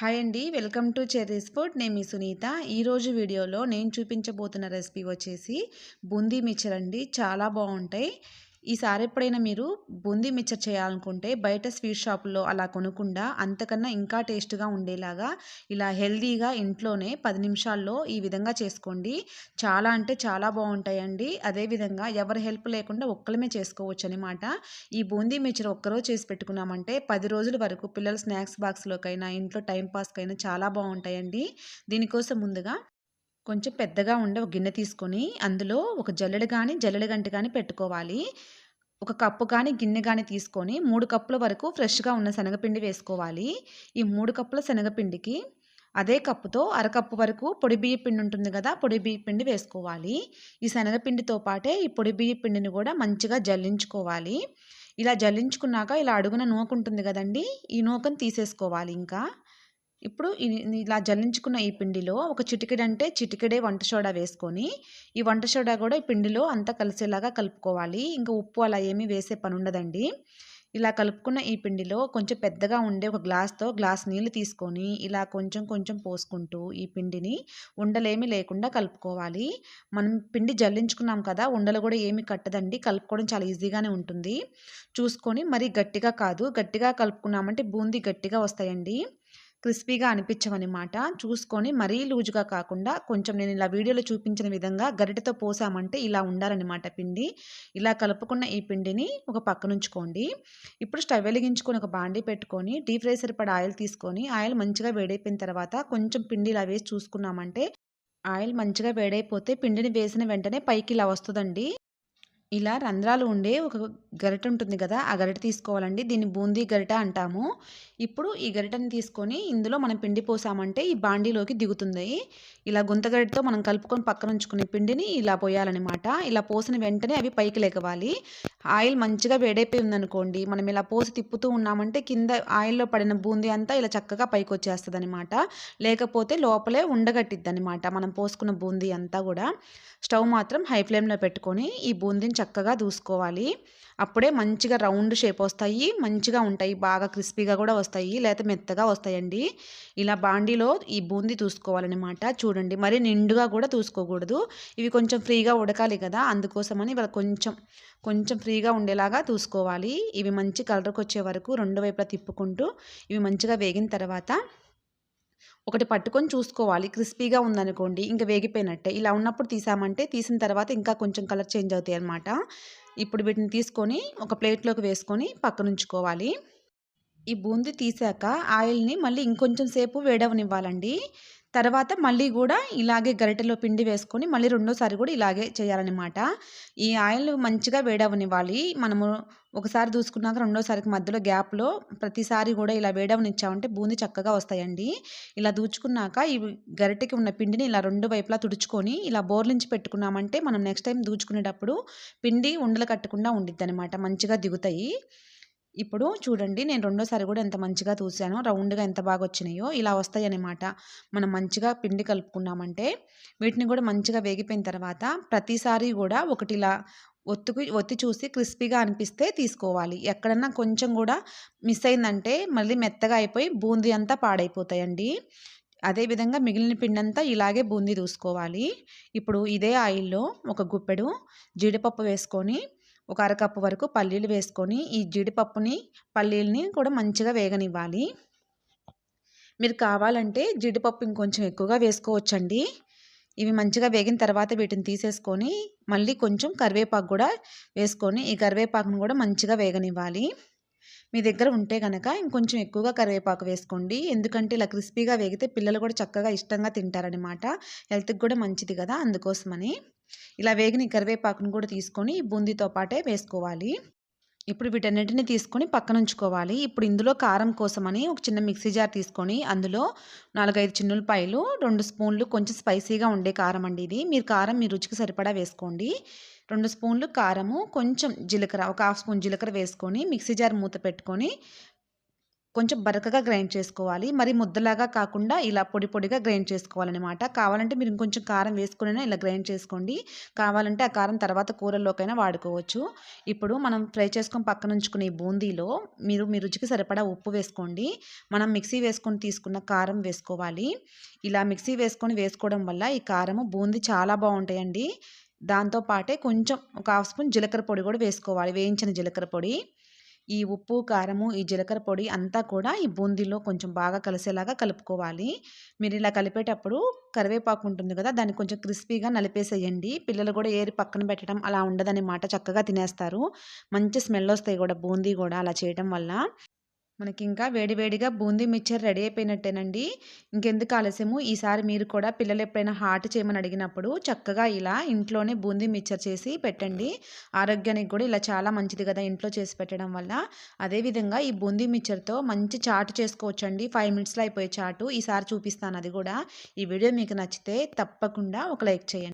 Hi అండి welcome to cherries food. నేను మీ సునీత. ఈరోజు వీడియోలో నేను చూపించబోతున్న రెసిపీ వచ్చేసి బూందీ మిక్చర్ అండి. చాలా బాగుంటాయి. ఈసారి ఎప్పుడైనా మీరు బూందీ మిక్చర్ చేయాలనుకుంటే బయట స్వీట్ షాపుల్లో అలా కొనకుండా అంతకన్నా ఇంకా టేస్ట్గా ఉండేలాగా ఇలా హెల్దీగా ఇంట్లోనే పది నిమిషాల్లో ఈ విధంగా చేసుకోండి. చాలా అంటే చాలా బాగుంటాయండి. అదేవిధంగా ఎవరి హెల్ప్ లేకుండా ఒక్కలమే చేసుకోవచ్చు అనమాట ఈ బూందీ మిక్చర్ ఒక్కరోజు చేసి పెట్టుకున్నామంటే పది రోజుల వరకు పిల్లల స్నాక్స్ బాక్స్లోకైనా ఇంట్లో టైం పాస్కైనా చాలా బాగుంటాయండి. దీనికోసం ముందుగా కొంచెం పెద్దగా ఉండే ఒక గిన్నె తీసుకొని అందులో ఒక జల్లెడ కానీ జల్లెడ గంట కానీ పెట్టుకోవాలి. ఒక కప్పు కానీ గిన్నె కానీ తీసుకొని మూడు కప్పుల వరకు ఫ్రెష్గా ఉన్న శనగపిండి వేసుకోవాలి. ఈ మూడు కప్పుల శనగపిండికి అదే కప్పుతో అరకప్పు వరకు పొడి బియ్య పిండి ఉంటుంది కదా పొడి బియ్య పిండి వేసుకోవాలి. ఈ శనగపిండితో పాటే ఈ పొడి బియ్య పిండిని కూడా మంచిగా జల్లించుకోవాలి. ఇలా జల్లించుకున్నాక ఇలా అడుగున నూక ఉంటుంది కదండి ఈ నూకను తీసేసుకోవాలి ఇంకా. ఇప్పుడు ఇలా జల్లించుకున్న ఈ పిండిలో ఒక చిటికెడు అంటే చిటికెడే వంట సోడా వేసుకొని ఈ వంట సోడా కూడా ఈ పిండిలో అంతా కలిసేలాగా కలుపుకోవాలి. ఇంకా ఉప్పు అలా ఏమీ వేసే పని ఉండదండి ఇలా కలుపుకున్న ఈ పిండిలో కొంచెం పెద్దగా ఉండే ఒక గ్లాస్తో గ్లాస్ నీళ్ళు తీసుకొని ఇలా కొంచెం కొంచెం పోసుకుంటూ ఈ పిండిని ఉండలేమి లేకుండా కలుపుకోవాలి. మనం పిండి జల్లించుకున్నాం కదా ఉండలు కూడా ఏమి కట్టదండి. కలుపుకోవడం చాలా ఈజీగానే ఉంటుంది. చూసుకొని మరి గట్టిగా కాదు. గట్టిగా కలుపుకున్నామంటే బూందీ గట్టిగా వస్తాయండి. క్రిస్పీగా అనిపించవన్నమాట. చూసుకొని మరీ లూజుగా కాకుండా కొంచెం నేను ఇలా వీడియోలో చూపించిన విధంగా గరిటతో పోసామంటే ఇలా ఉండాలన్నమాట పిండి. ఇలా కలుపుకున్న ఈ పిండిని ఒక పక్కనుంచుకోండి. ఇప్పుడు స్టవ్ వెలిగించుకొని ఒక బాండీ పెట్టుకొని డీప్ ఫ్రై సరిపడ ఆయిల్ తీసుకొని ఆయిల్ మంచిగా వేడైపోయిన తర్వాత కొంచెం పిండి ఇలా వేసి చూసుకున్నామంటే ఆయిల్ మంచిగా వేడైపోతే పిండిని వేసిన వెంటనే పైకి ఇలా వస్తుందండి. ఇలా రంధ్రాలు ఉండే ఒక గరిట ఉంటుంది కదా ఆ గరిట తీసుకోవాలండి. దీన్ని బూందీ గరిట అంటాము. ఇప్పుడు ఈ గరిటని తీసుకొని ఇందులో మనం పిండి పోసామంటే ఈ బాండీలోకి దిగుతుంది. ఇలా గుంత గరిటతో మనం కలుపుకొని పక్కన ఉంచుకునే పిండిని ఇలా పోయాలన్నమాట. ఇలా పోసిన వెంటనే అవి పైకి లేకవాలి. ఆయిల్ మంచిగా వేడైపోయింది ఉందనుకోండి మనం ఇలా పోసి తిప్పుతూ ఉన్నామంటే కింద ఆయిల్లో పడిన బూందీ అంతా ఇలా చక్కగా పైకి వచ్చేస్తుంది అనమాట లేకపోతే లోపలే ఉండగట్టిద్ది అనమాట మనం పోసుకున్న బూందీ అంతా కూడా. స్టవ్ మాత్రం హై ఫ్లేమ్లో పెట్టుకొని ఈ బూందీని చక్కగా దూసుకోవాలి. అప్పుడే మంచిగా రౌండ్ షేప్ వస్తాయి మంచిగా ఉంటాయి బాగా క్రిస్పీగా కూడా వస్తాయి లేకపోతే మెత్తగా వస్తాయండి. ఇలా బాండీలో ఈ బూందీ చూసుకోవాలన్నమాట చూడండి మరి నిండుగా కూడా చూసుకోకూడదు ఇవి కొంచెం ఫ్రీగా ఉడకాలి కదా అందుకోసమని ఇవాళ కొంచెం కొంచెం ఫ్రీగా ఉండేలాగా చూసుకోవాలి ఇవి మంచి కలర్కి వచ్చే వరకు రెండు వైపులా తిప్పుకుంటూ ఇవి మంచిగా వేగిన తర్వాత ఒకటి పట్టుకొని చూసుకోవాలి. క్రిస్పీగా ఉందనుకోండి ఇంకా వేగిపోయినట్టే. ఇలా ఉన్నప్పుడు తీసామంటే తీసిన తర్వాత ఇంకా కొంచెం కలర్ చేంజ్ అవుతాయి అనమాట ఇప్పుడు వీటిని తీసుకొని ఒక ప్లేట్లోకి వేసుకొని పక్కనుంచుకోవాలి. ఈ బూందీ తీసాక ఆయిల్ని మళ్ళీ ఇంకొంచెం సేపు వేడవనివ్వాలండి. తర్వాత మళ్ళీ కూడా ఇలాగే గరిటెలో పిండి వేసుకొని మళ్ళీ రెండోసారి కూడా ఇలాగే చేయాలన్నమాట. ఈ ఆయిల్ మంచిగా వేడవనివ్వాలి. మనము ఒకసారి దూసుకున్నాక రెండోసారికి మధ్యలో గ్యాప్లో ప్రతిసారి కూడా ఇలా వేడవనిచ్చామంటే బూంది చక్కగా వస్తాయండి. ఇలా దూచుకున్నాక ఈ గరిటెకి ఉన్న పిండిని ఇలా రెండు వైపులా తుడుచుకొని ఇలా బోర్లించి పెట్టుకున్నామంటే మనం నెక్స్ట్ టైం దూచుకునేటప్పుడు పిండి ఉండలు కట్టకుండా ఉండిద్ది అనమాట మంచిగా దిగుతాయి. ఇప్పుడు చూడండి నేను రెండోసారి కూడా ఎంత మంచిగా చూసానో రౌండ్గా ఎంత బాగా వచ్చినాయో ఇలా వస్తాయి అన్నమాట మనం మంచిగా పిండి కలుపుకున్నామంటే వీటిని కూడా మంచిగా వేగిపోయిన తర్వాత ప్రతిసారి కూడా ఒకటి ఇలా ఒత్తుకు ఒత్తి చూసి క్రిస్పీగా అనిపిస్తే తీసుకోవాలి. ఎక్కడన్నా కొంచెం కూడా మిస్ అయిందంటే మళ్ళీ మెత్తగా అయిపోయి బూందీ అంతా పాడైపోతాయండి. అదేవిధంగా మిగిలిన పిండి అంతా ఇలాగే బూందీ చూసుకోవాలి ఇప్పుడు ఇదే ఆయిల్లో ఒక గుప్పెడు జీడిపప్పు వేసుకొని ఒక అరకప్పు వరకు పల్లీలు వేసుకొని ఈ జీడిపప్పుని పల్లీలని కూడా మంచిగా వేగనివ్వాలి. మీరు కావాలంటే జీడిపప్పు ఇంకొంచెం ఎక్కువగా వేసుకోవచ్చండి. ఇవి మంచిగా వేగిన తర్వాత వీటిని తీసేసుకొని మళ్ళీ కొంచెం కరివేపాకు కూడా వేసుకొని ఈ కరివేపాకును కూడా మంచిగా వేగనివ్వాలి. మీ దగ్గర ఉంటే కనుక ఇంకొంచెం ఎక్కువగా కరివేపాకు వేసుకోండి. ఎందుకంటే ఇలా క్రిస్పీగా వేగితే పిల్లలు కూడా చక్కగా ఇష్టంగా తింటారనమాట హెల్త్కి కూడా మంచిది కదా అందుకోసమని. ఇలా వేగిన కరివేపాకును కూడా తీసుకొని బూందీతో పాటే వేసుకోవాలి. ఇప్పుడు వీటన్నిటిని తీసుకొని పక్కన ఉంచుకోవాలి. ఇప్పుడు ఇందులో కారం కోసమని ఒక చిన్న మిక్సీ జార్ తీసుకొని అందులో నాలుగైదు చిన్నులపాయలు రెండు స్పూన్లు కొంచెం స్పైసీగా ఉండే కారం అండి ఇది. మీరు కారం మీ రుచికి సరిపడా వేసుకోండి. రెండు స్పూన్లు కారము కొంచెం జీలకర్ర ఒక హాఫ్ స్పూన్ జీలకర్ర వేసుకొని మిక్సీ జార్ మూత పెట్టుకొని కొంచెం బరకగా గ్రైండ్ చేసుకోవాలి. మరి ముద్దలాగా కాకుండా ఇలా పొడి పొడిగా గ్రైండ్ చేసుకోవాలన్నమాట. కావాలంటే మీరు ఇంకొంచెం కారం వేసుకునైనా ఇలా గ్రైండ్ చేసుకోండి. కావాలంటే ఆ కారం తర్వాత కూరల్లోకైనా వాడుకోవచ్చు. ఇప్పుడు మనం ఫ్రై చేసుకొని పక్కన ఉంచుకునే బూందీలో మీరు మీ రుచికి సరిపడా ఉప్పు వేసుకోండి. మనం మిక్సీ వేసుకొని తీసుకున్న కారం వేసుకోవాలి. ఇలా మిక్సీ వేసుకొని వేసుకోవడం వల్ల ఈ కారము బూందీ చాలా బాగుంటాయండి. దాంతో పాటే కొంచెం ఒక హాఫ్ స్పూన్ జీలకర్ర పొడి కూడా వేసుకోవాలి. వేయించిన జీలకర్ర పొడి ఈ ఉప్పు కారము ఈ జీలకర్ర పొడి అంతా కూడా ఈ బూందీలో కొంచెం బాగా కలిసేలాగా కలుపుకోవాలి. మీరు ఇలా కలిపేటప్పుడు కరివేపాకు ఉంటుంది కదా దాన్ని కొంచెం క్రిస్పీగా నలిపేసేయండి. పిల్లలు కూడా ఏరి పక్కన పెట్టడం అలా ఉండదన్నమాట చక్కగా తినేస్తారు. మంచి స్మెల్ వస్తాయి కూడా బూందీ కూడా అలా చేయడం వల్ల. మనకి ఇంకా వేడివేడిగా బూందీ మిక్చర్ రెడీ అయిపోయినట్టేనండి. ఇంకెందుకు ఆలస్యము? ఈసారి మీరు కూడా పిల్లలు ఎప్పుడైనా హాట్ చేయమని అడిగినప్పుడు చక్కగా ఇలా ఇంట్లోనే బూందీ మిక్చర్ చేసి పెట్టండి. ఆరోగ్యానికి కూడా ఇలా చాలా మంచిది కదా ఇంట్లో చేసి పెట్టడం వల్ల. అదేవిధంగా ఈ బూందీ మిక్చర్తో మంచి చాటు చేసుకోవచ్చండి. ఫైవ్ మినిట్స్లో అయిపోయే చాటు. ఈసారి చూపిస్తాను అది కూడా. ఈ వీడియో మీకు నచ్చితే తప్పకుండా ఒక లైక్ చేయండి.